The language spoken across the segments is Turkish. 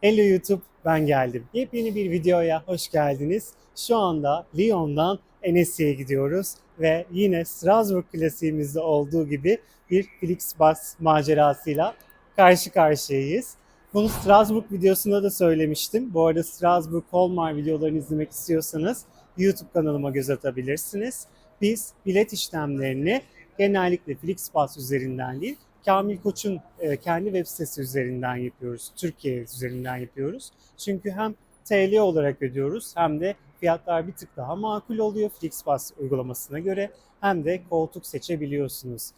Hello YouTube, ben geldim. Yepyeni bir videoya hoş geldiniz. Şu anda Lyon'dan Enes'i'ye gidiyoruz ve yine Strasbourg klasiğimizde olduğu gibi bir Flixbus macerasıyla karşı karşıyayız. Bunu Strasbourg videosunda da söylemiştim. Bu arada Strasbourg Colmar videolarını izlemek istiyorsanız YouTube kanalıma göz atabilirsiniz. Biz bilet işlemlerini genellikle Flixbus üzerinden değil, Kamil Koç'un e, kendi web sitesi üzerinden yapıyoruz. Türkiye üzerinden yapıyoruz. Çünkü hem TL olarak ödüyoruz hem de fiyatlar bir tık daha makul oluyor Flixbus uygulamasına göre hem de koltuk seçebiliyorsunuz.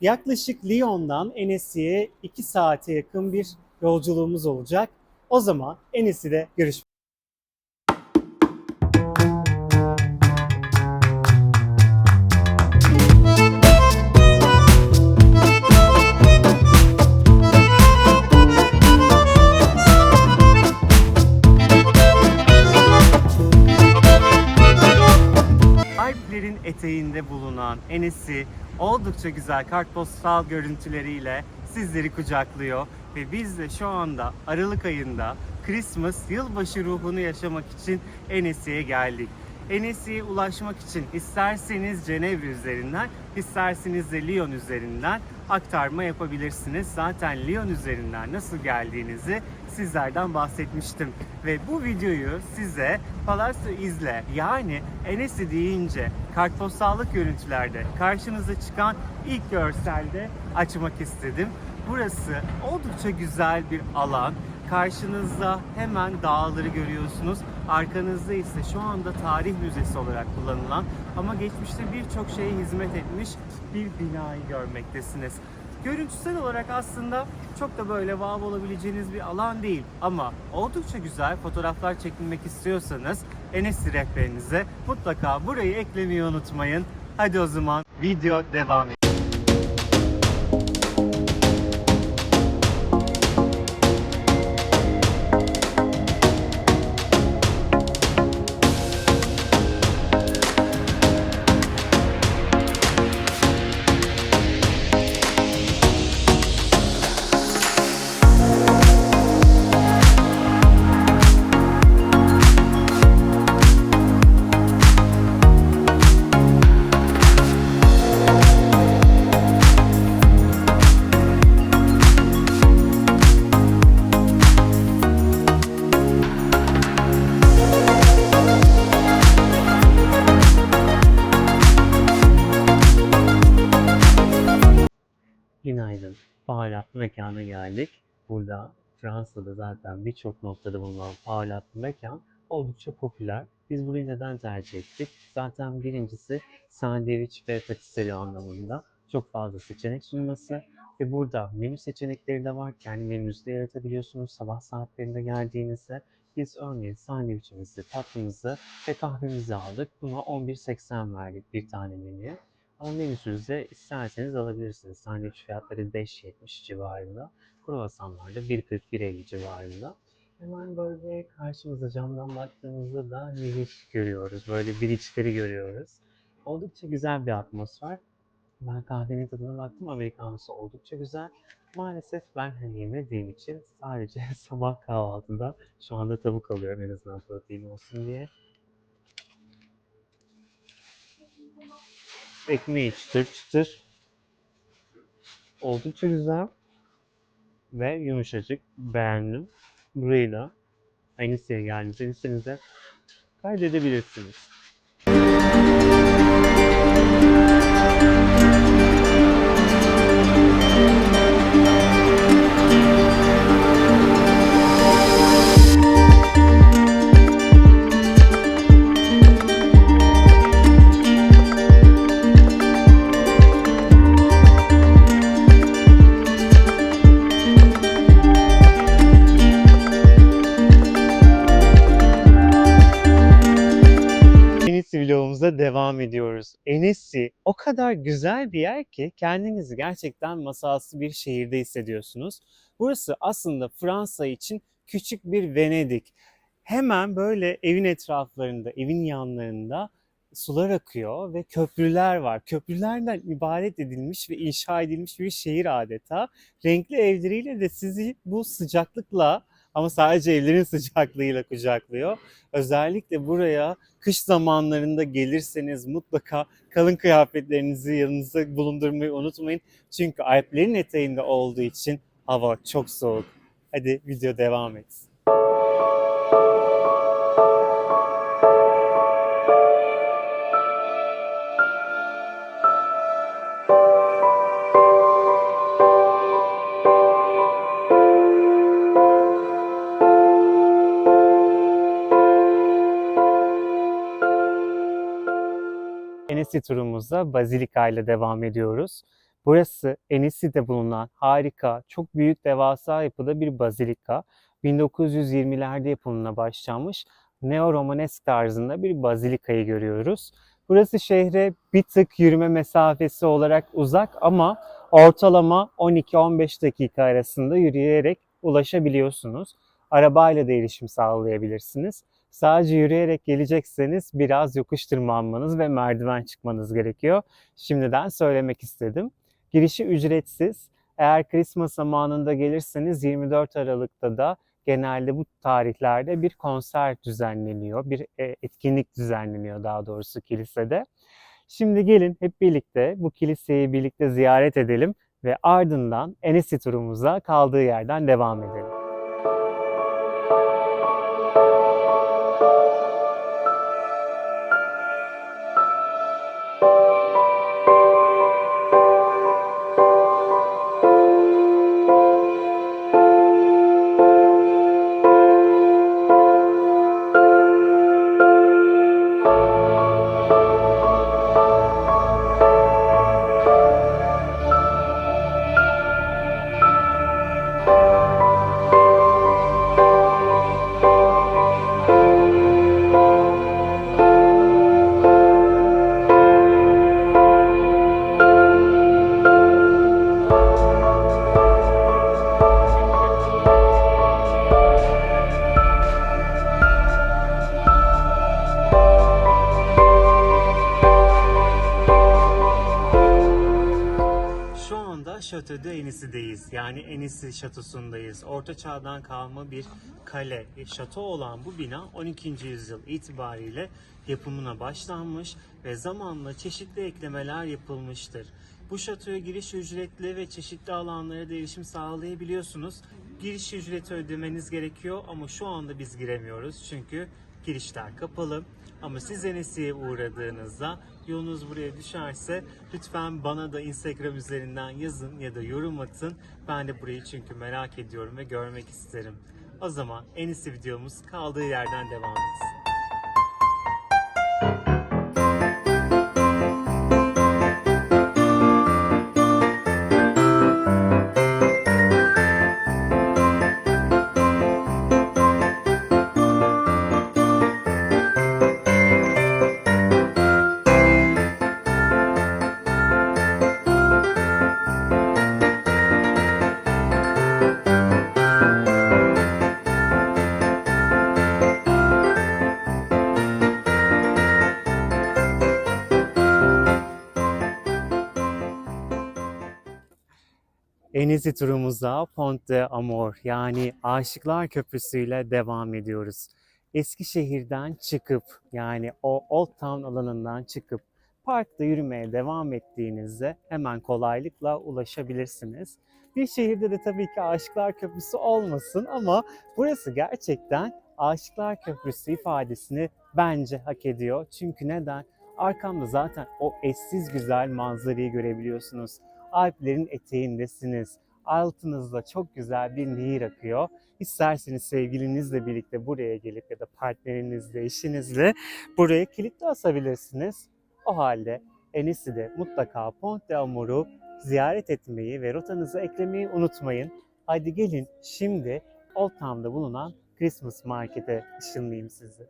Yaklaşık Lyon'dan Enes'i'ye 2 saate yakın bir yolculuğumuz olacak. O zaman Enes'i'de görüşmek Enes'i oldukça güzel kartpostal görüntüleriyle sizleri kucaklıyor ve biz de şu anda Aralık ayında Christmas yılbaşı ruhunu yaşamak için Enes'i'ye geldik. Enes'i'ye ulaşmak için isterseniz Cenevre üzerinden, isterseniz de Lyon üzerinden aktarma yapabilirsiniz. Zaten Lyon üzerinden nasıl geldiğinizi sizlerden bahsetmiştim. Ve bu videoyu size Palazzo izle yani Enes'i deyince kartpostallık görüntülerde karşınıza çıkan ilk görselde açmak istedim. Burası oldukça güzel bir alan. Karşınızda hemen dağları görüyorsunuz. Arkanızda ise şu anda tarih müzesi olarak kullanılan ama geçmişte birçok şeye hizmet etmiş bir binayı görmektesiniz. Görüntüsel olarak aslında çok da böyle vav olabileceğiniz bir alan değil ama oldukça güzel fotoğraflar çekilmek istiyorsanız Enes'i rehberinize mutlaka burayı eklemeyi unutmayın. Hadi o zaman video devam ediyor. Günaydın. Baharatlı mekana geldik. Burada Fransa'da zaten birçok noktada bulunan baharatlı mekan oldukça popüler. Biz burayı neden tercih ettik? Zaten birincisi sandviç ve patisserie anlamında çok fazla seçenek sunması ve burada menü seçenekleri de var. Kendi menünüzü de yaratabiliyorsunuz. Sabah saatlerinde geldiğinizde biz örneğin sandviçimizi, tatlımızı ve kahvemizi aldık. Buna 11.80 verdik bir tane menüye. Menüsünüzü de isterseniz alabilirsiniz. Sandviç fiyatları 5.70 civarında. Kruvasanlar da 1.40-1.50 civarında. Hemen böyle karşımıza camdan baktığımızda da nehir görüyoruz. Böyle biriçleri görüyoruz. Oldukça güzel bir atmosfer. Ben kahvenin tadına baktım. Amerikanısı oldukça güzel. Maalesef ben hani yemediğim için sadece sabah kahvaltıda şu anda tavuk alıyorum en azından protein olsun diye. Ekmeği çıtır çıtır. Oldukça güzel. Ve yumuşacık. Beğendim. Burayı da Enis'e geldiğinizde kaydedebilirsiniz. Devam ediyoruz. Enes'i o kadar güzel bir yer ki kendinizi gerçekten masalsı bir şehirde hissediyorsunuz. Burası aslında Fransa için küçük bir Venedik. Hemen böyle evin etraflarında, evin yanlarında sular akıyor ve köprüler var. Köprülerden ibaret edilmiş ve inşa edilmiş bir şehir adeta. Renkli evleriyle de sizi bu sıcaklıkla ama sadece evlerin sıcaklığıyla kucaklıyor. Özellikle buraya kış zamanlarında gelirseniz mutlaka kalın kıyafetlerinizi yanınızda bulundurmayı unutmayın. Çünkü Alplerin eteğinde olduğu için hava çok soğuk. Hadi video devam etsin. Enisi turumuza Bazilika ile devam ediyoruz. Burası Enisi'de bulunan harika, çok büyük devasa yapıda bir bazilika. 1920'lerde yapımına başlanmış neo-romanesk tarzında bir bazilikayı görüyoruz. Burası şehre bir tık yürüme mesafesi olarak uzak ama ortalama 12-15 dakika arasında yürüyerek ulaşabiliyorsunuz. Arabayla da erişim sağlayabilirsiniz. Sadece yürüyerek gelecekseniz biraz yokuş tırmanmanız ve merdiven çıkmanız gerekiyor. Şimdiden söylemek istedim. Girişi ücretsiz. Eğer Christmas zamanında gelirseniz 24 Aralık'ta da genelde bu tarihlerde bir konser düzenleniyor, bir e, etkinlik düzenleniyor daha doğrusu kilisede. Şimdi gelin hep birlikte bu kiliseyi birlikte ziyaret edelim ve ardından Enesi turumuza kaldığı yerden devam edelim. Enisi'deyiz. Yani Enisi Şatosu'ndayız. Orta çağdan kalma bir kale, şato olan bu bina 12. yüzyıl itibariyle yapımına başlanmış ve zamanla çeşitli eklemeler yapılmıştır. Bu şatoya giriş ücretli ve çeşitli alanlara da erişim sağlayabiliyorsunuz. Giriş ücreti ödemeniz gerekiyor ama şu anda biz giremiyoruz çünkü girişler kapalı. Ama siz Enesi'ye uğradığınızda yolunuz buraya düşerse lütfen bana da Instagram üzerinden yazın ya da yorum atın. Ben de burayı çünkü merak ediyorum ve görmek isterim. O zaman Enisi videomuz kaldığı yerden devam etsin. Enisi turumuza Pont de Amor yani Aşıklar Köprüsü ile devam ediyoruz. Eskişehir'den çıkıp yani o Old Town alanından çıkıp parkta yürümeye devam ettiğinizde hemen kolaylıkla ulaşabilirsiniz. Bir şehirde de tabii ki Aşıklar Köprüsü olmasın ama burası gerçekten Aşıklar Köprüsü ifadesini bence hak ediyor. Çünkü neden? Arkamda zaten o eşsiz güzel manzarayı görebiliyorsunuz. Alplerin eteğindesiniz. Altınızda çok güzel bir nehir akıyor. İsterseniz sevgilinizle birlikte buraya gelip ya da partnerinizle, eşinizle buraya kilitli asabilirsiniz. O halde Enisi'de mutlaka Pont de Amour'u ziyaret etmeyi ve rotanıza eklemeyi unutmayın. Haydi gelin şimdi Old Town'da bulunan Christmas Market'e ışınlayayım sizi.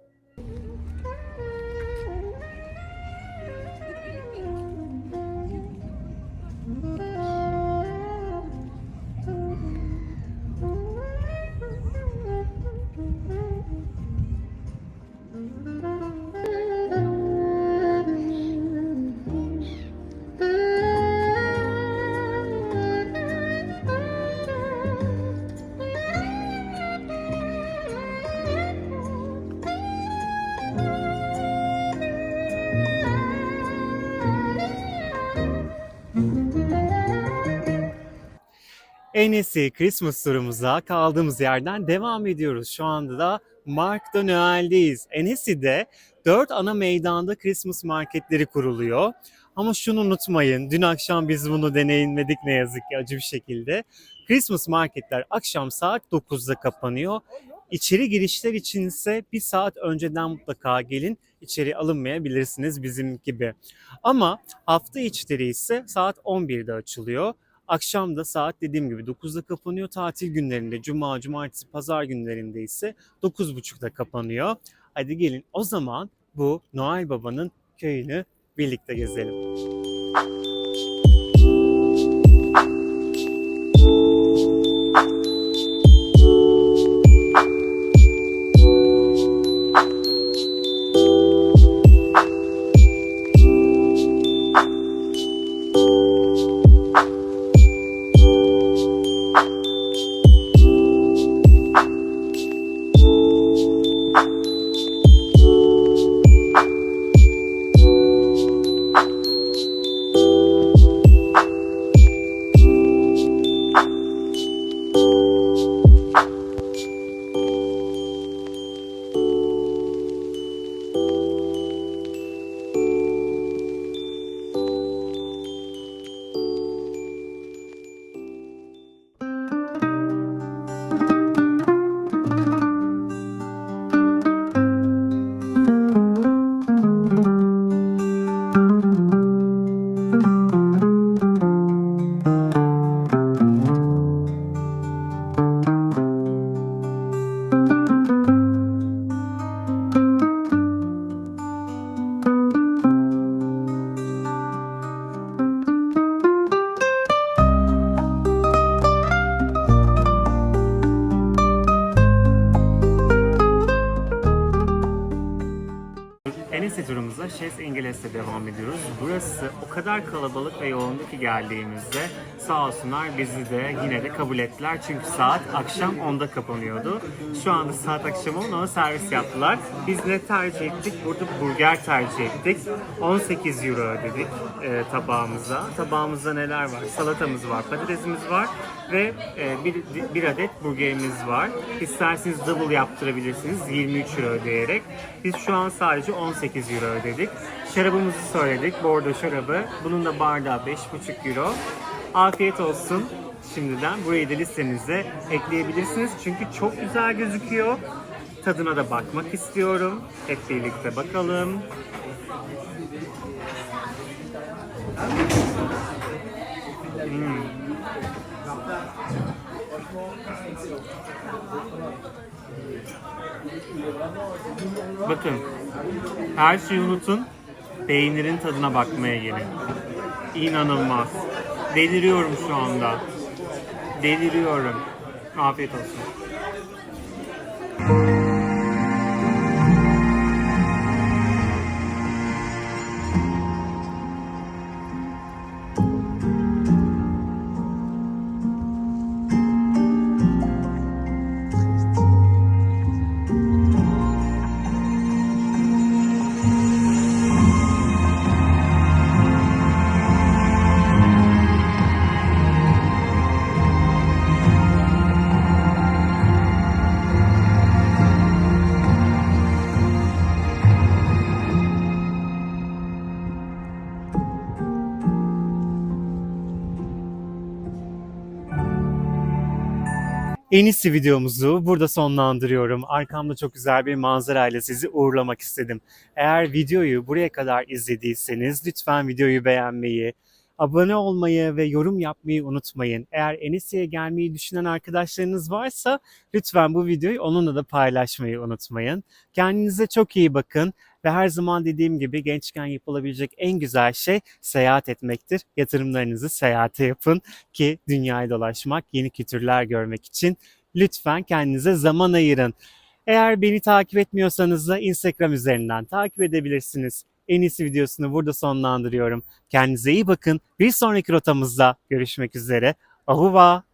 Enes'i Christmas turumuza kaldığımız yerden devam ediyoruz. Şu anda da Mark de Noel'deyiz. Enes'i'de 4 ana meydanda Christmas marketleri kuruluyor. Ama şunu unutmayın, dün akşam biz bunu deneyimledik ne yazık ki acı bir şekilde. Christmas marketler akşam saat 9'da kapanıyor. İçeri girişler için ise bir saat önceden mutlaka gelin. İçeri alınmayabilirsiniz bizim gibi. Ama hafta içleri ise saat 11'de açılıyor. Akşam da saat dediğim gibi 9'da kapanıyor. Tatil günlerinde cuma, cumartesi, pazar günlerinde ise 9.30'da kapanıyor. Hadi gelin o zaman bu Noel Baba'nın köyünü birlikte gezelim. Şes İngiliz'e devam ediyoruz. Burası o kadar kalabalık ve yoğundu ki geldiğimizde sağ olsunlar bizi de yine de kabul ettiler. Çünkü saat akşam 10'da kapanıyordu. Şu anda saat akşam 10 ama servis yaptılar. Biz ne tercih ettik? Burada burger tercih ettik. 18 euro ödedik e, tabağımıza. Tabağımızda neler var? Salatamız var, patatesimiz var ve e, bir, bir adet burgerimiz var. İsterseniz double yaptırabilirsiniz 23 euro ödeyerek. Biz şu an sadece 18 euro ödedik. Şarabımızı söyledik. Bordo şarabı. Bunun da bardağı 5,5 euro. Afiyet olsun şimdiden. Burayı da listenize ekleyebilirsiniz. Çünkü çok güzel gözüküyor. Tadına da bakmak istiyorum. Hep birlikte bakalım. Bakın her şeyi unutun. Peynirin tadına bakmaya gelin. İnanılmaz. Deliriyorum şu anda. Deliriyorum. Afiyet olsun. En iyisi videomuzu burada sonlandırıyorum. Arkamda çok güzel bir manzara ile sizi uğurlamak istedim. Eğer videoyu buraya kadar izlediyseniz lütfen videoyu beğenmeyi, abone olmayı ve yorum yapmayı unutmayın. Eğer Enisi'ye gelmeyi düşünen arkadaşlarınız varsa lütfen bu videoyu onunla da paylaşmayı unutmayın. Kendinize çok iyi bakın ve her zaman dediğim gibi gençken yapılabilecek en güzel şey seyahat etmektir. Yatırımlarınızı seyahate yapın ki dünyayı dolaşmak, yeni kültürler görmek için lütfen kendinize zaman ayırın. Eğer beni takip etmiyorsanız da Instagram üzerinden takip edebilirsiniz. En iyisi videosunu burada sonlandırıyorum. Kendinize iyi bakın. Bir sonraki rotamızda görüşmek üzere. Ahuva!